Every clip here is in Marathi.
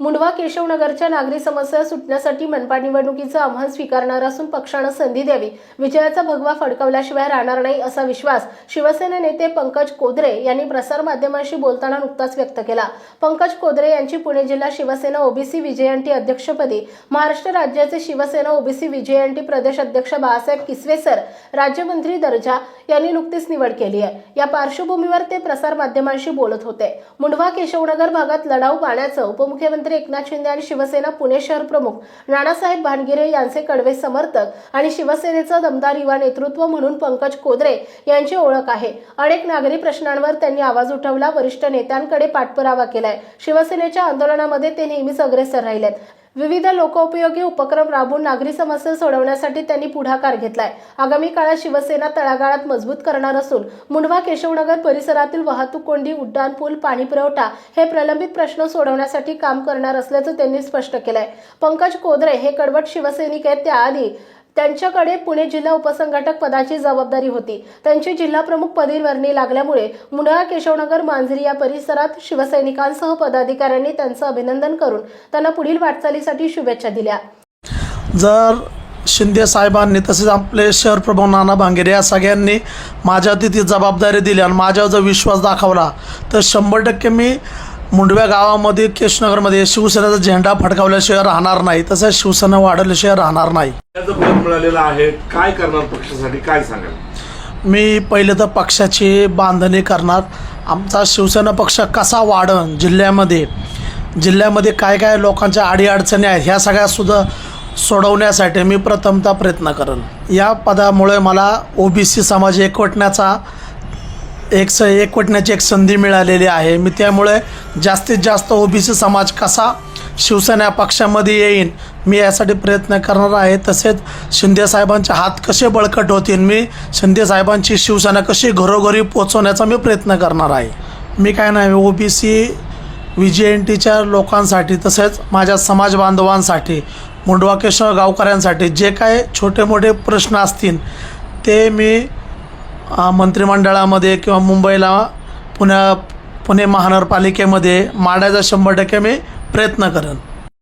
मुंडवा केशवनगरच्या नागरी समस्या सुटण्यासाठी मनपा निवडणुकीचं आव्हान स्वीकारणार असून पक्षानं संधी द्यावी विजयाचा भगवा फडकवल्याशिवाय राहणार नाही असा विश्वास शिवसेना नेते पंकज कोदरे यांनी प्रसारमाध्यमांशी बोलताना नुकताच व्यक्त केला. पंकज कोदरे यांची पुणे जिल्हा शिवसेना ओबीसी विजयंती अध्यक्षपदी महाराष्ट्र राज्याचे शिवसेना ओबीसी विजयंती प्रदेश अध्यक्ष बाळासाहेब किसवेसर राज्यमंत्री दर्जा यांनी नुकतीच निवड केली आहे. या पार्श्वभूमीवर ते प्रसारमाध्यमांशी बोलत होते. मुंडवा केशवनगर भागात लढाऊ पाण्याचं उपमुख्यमंत्री एकनाथ शिंदे आणि शिवसेना पुणे शहर प्रमुख नानासाहेब भानगिरे यांचे कडवे समर्थक आणि शिवसेनेचं दमदार युवा नेतृत्व म्हणून पंकज कोदरे यांची ओळख आहे. अनेक नागरी प्रश्नांवर त्यांनी आवाज उठवला वरिष्ठ नेत्यांकडे पाठपुरावा केलाय. शिवसेनेच्या आंदोलनामध्ये ते नेहमीच अग्रेसर राहिलेत. विविध लोकोपयोगी उपक्रम राबवून नागरी समस्या सोडवण्यासाठी त्यांनी पुढाकार घेतलाय. आगामी काळात शिवसेना तळागाळात मजबूत करणार असून मुंडवा केशवनगर परिसरातील वाहतूक कोंडी उड्डाण पूल पाणी पुरवठा हे प्रलंबित प्रश्न सोडवण्यासाठी काम करणार असल्याचं त्यांनी स्पष्ट केलंय. पंकज कोदरे हे कडवट शिवसैनिक आहेत. त्याआधी त्यांच्याकडे पुणे जिल्हा उपसंघटक पदाची जबाबदारी होती. त्यांची जिल्हा प्रमुख पदी वर्णी लागल्यामुळे मुंडळा केशवनगर मांजरी या परिसरात शिवसैनिकांसह पदाधिकाऱ्यांनी त्यांचं अभिनंदन करून त्यांना पुढील वाटचालीसाठी शुभेच्छा दिल्या. जर शिंदे साहेबांनी तसेच आपले शहर प्रमुख नाना भांगेरे या सगळ्यांनी माझ्या ती जबाबदारी दिली आणि माझ्यावर जर विश्वास दाखवला तर शंभर टक्के मी मुंडव्या गावामध्ये केशनगरमध्ये शिवसेनेचा झेंडा फडकावल्याशिवाय राहणार नाही तसंच शिवसेना वाढवल्याशिवाय राहणार नाही. त्याचं पद मिळालेलं आहे. काय करणार पक्षासाठी? काय सांगाल? मी पहिले तर पक्षाची बांधणी करणार. आमचा शिवसेना पक्ष कसा वाढन जिल्ह्यामध्ये? जिल्ह्यामध्ये काय काय लोकांच्या अडीअडचणी आहेत ह्या सगळ्यासुद्धा सोडवण्यासाठी मी प्रथमतः प्रयत्न करेन. या पदामुळे मला ओबीसी समाज एकवटण्याचा एक स एकवटण्याची एक संधी मिळालेली आहे. मी त्यामुळे जास्तीत जास्त ओबीसी समाज कसा शिवसेना पक्षामध्ये येईन मी यासाठी प्रयत्न करणार आहे. तसेच शिंदे साहेबांचे हात कसे बळकट होतील मी शिंदे साहेबांची शिवसेना कशी घरोघरी पोचवण्याचा मी प्रयत्न करणार आहे. मी काय नाही ओबीसी व्ही जी एन टीच्या लोकांसाठी तसेच माझ्या समाज बांधवांसाठी मुंडवाकेश्वर गावकऱ्यांसाठी जे काय छोटे मोठे प्रश्न असतील ते मी मंत्रिमंडळामध्ये किंवा मुंबईला पुण्या पुणे महानगरपालिकेमध्ये मांडायचा शंभर टक्के मी प्रयत्न करेन.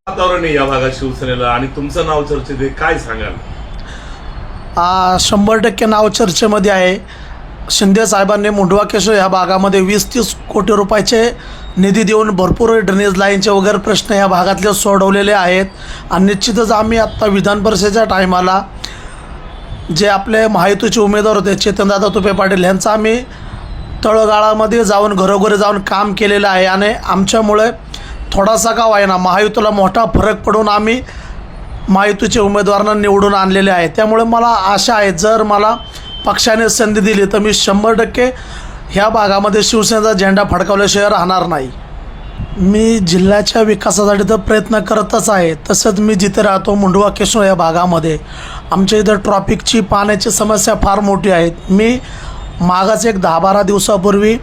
वातावरण आहे या भागात शिवसेनेला आणि तुमचं नाव चर्चेत आहे काय सांगाल? आ, शंभर टक्के नाव चर्चेमध्ये आहे. शिंदे साहेबांनी मुंडवा केशव ह्या भागामध्ये वीस तीस कोटी रुपयाचे निधी देऊन भरपूर ड्रेनेज लाईनचे वगैरे प्रश्न या भागातले सोडवलेले आहेत. आणि निश्चितच आम्ही आत्ता विधान परिषदेच्या टायमाला जे आपले महायुतीचे उमेदवार होते चेतनदादा तुपे पाटील यांचा आम्ही तळगाळामध्ये जाऊन घरोघरी जाऊन काम केलेलं आहे. आणि आमच्यामुळे थोडासा का वाईना महायुतीला मोठा फरक पडून आम्ही महायुतीचे उमेदवारांना निवडून आणलेले आहे. त्यामुळे मला आशा आहे जर मला पक्षाने संधी दिली तर मी शंभर टक्के ह्या भागामध्ये शिवसेनेचा झेंडा फडकावल्याशिवाय राहणार नाही. मी जिल्ह्याच्या विकासासाठी तर प्रयत्न करतच आहे. तसंच मी जिथे राहतो मुंडवा केशव या भागामध्ये. आमच्या इथं ट्रॉफिकची पाण्याची समस्या फार मोठी आहेत. मी मागच एक दहा बारा दिवसापूर्वी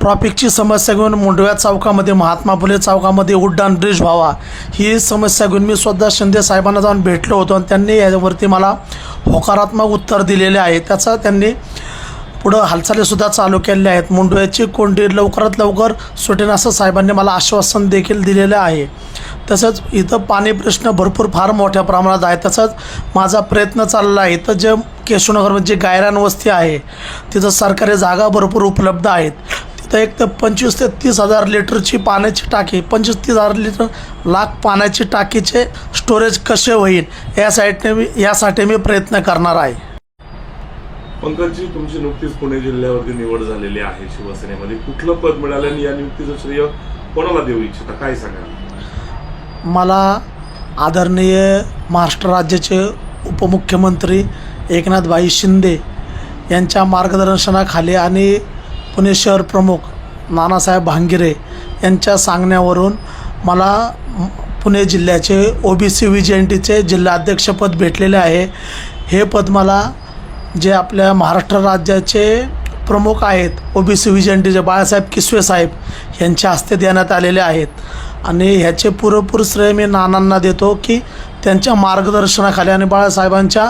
ट्रॉफिकची समस्या घेऊन मुंडव्या चौकामध्ये महात्मा फुले चौकामध्ये उड्डाण ब्रिज व्हावा ही समस्या घेऊन मी स्वतः शिंदे साहेबांना जाऊन भेटलो होतो आणि त्यांनी यावरती मला होकारात्मक उत्तर दिलेले आहे. त्याचा त्यांनी पुढं हालचालीसुद्धा चालू केलेल्या आहेत. मुंडव्याची कोंडी लवकरात लवकर सुटेन असं साहेबांनी मला आश्वासन देखील दिलेलं आहे. तसंच इथं पाणी प्रश्न भरपूर फार मोठ्या प्रमाणात आहे. तसंच माझा प्रयत्न चालला आहे. इथं जे केशवनगरमध्ये म्हणजे जी गायरान वस्ती आहे. तिथं सरकारी जागा भरपूर उपलब्ध आहेत. तिथं एक तर पंचवीस ते तीस हजार लिटरची पाण्याची टाकी पंचवीस तीस हजार लिटर लाख पाण्याची टाकीचे स्टोरेज कसे होईल? यासाठी मी यासाठी मी प्रयत्न करणार आहे. पंकजजी तुमची नुकतीच पुणे जिल्ह्यावरती निवड झालेली आहे शिवसेनेमध्ये. कुठलं पद मिळालं आणि या नियुक्तीचं श्रेय कोणाला देऊ इच्छिता? काय सांगा मला आदरणीय महाराष्ट्र राज्याचे उपमुख्यमंत्री एकनाथभाई शिंदे यांच्या मार्गदर्शनाखाली आणि पुणे शहर प्रमुख नानासाहेब भांगिरे यांच्या सांगण्यावरून मला पुणे जिल्ह्याचे O B C V G N टीचे जिल्हाध्यक्षपद भेटलेले आहे. हे पद मला जे आपल्या महाराष्ट्र राज्याचे प्रमुख आहेत ओ बी सी बाळासाहेब किसवे साहेब यांच्या हस्ते देण्यात आलेले आहेत. आणि ह्याचे पुरेपूर श्रेय मी नानांना देतो की त्यांच्या मार्गदर्शनाखाली आणि बाळासाहेबांच्या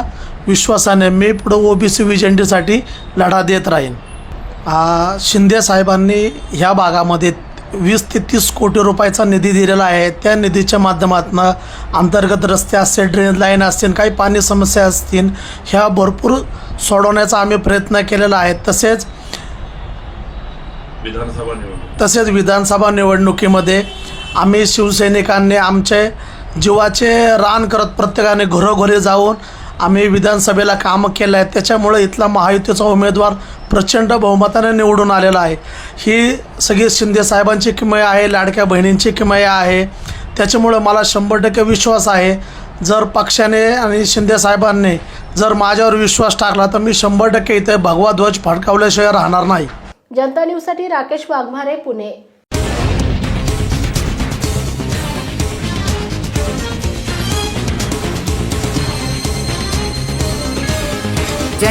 विश्वासाने मी पुढं ओ बी सी विजयंतीसाठी लढा देत राहीन. शिंदे साहेबांनी ह्या भागामध्ये वीस ते तीस कोटी रुपयाचा निधी दिलेला आहे. त्या निधीच्या माध्यमातून अंतर्गत रस्ते असतील ड्रेन लाईन असतील काही पाणी समस्या असतील ह्या भरपूर सोडवण्याचा आम्ही प्रयत्न केलेला आहे. तसेच विधानसभा तसेच विधानसभा निवडणुकीमध्ये आम्ही शिवसैनिकांनी आमचे जीवाचे रान करत प्रत्येकाने घरोघरी जाऊन आम्ही विधानसभेला कामं केलं आहे. त्याच्यामुळे इथला महायुतीचा उमेदवार प्रचंड बहुमताने निवडून आलेला आहे. ही सगळी शिंदे साहेबांची किमया आहे लाडक्या बहिणींची किमया आहे. त्याच्यामुळं मला शंभर टक्के विश्वास आहे. जर पक्षाने आणि शिंदे साहेबांनी जर माझ्यावर विश्वास टाकला तर मी शंभर टक्के इथे भगवा ध्वज फडकावल्याशिवाय राहणार नाही. जनता न्यूजसाठी राकेश वाघमारे पुणे.